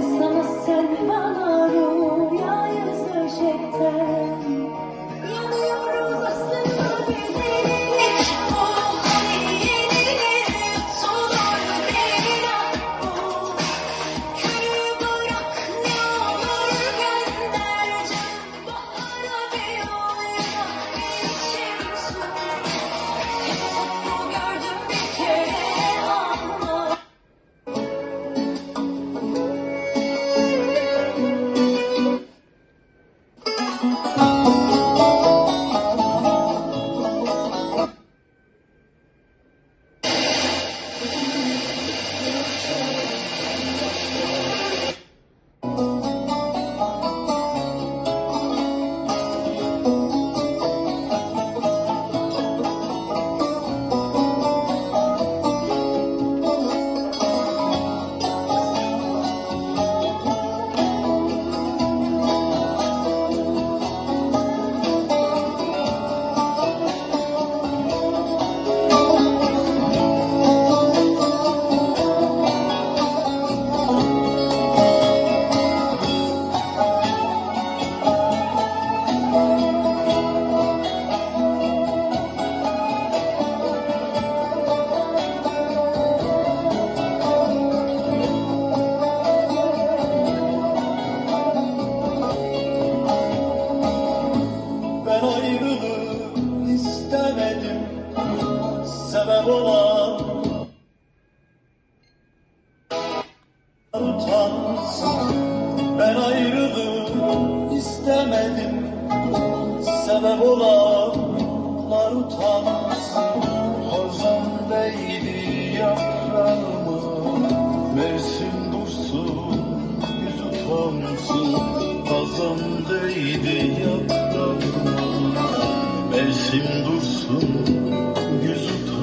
pensando. Olan Ben ayrılık istemedim Sebep olanlar utansın Hazan değdi Mevsim dursun yüz utansın Hazan değdi Mevsim dursun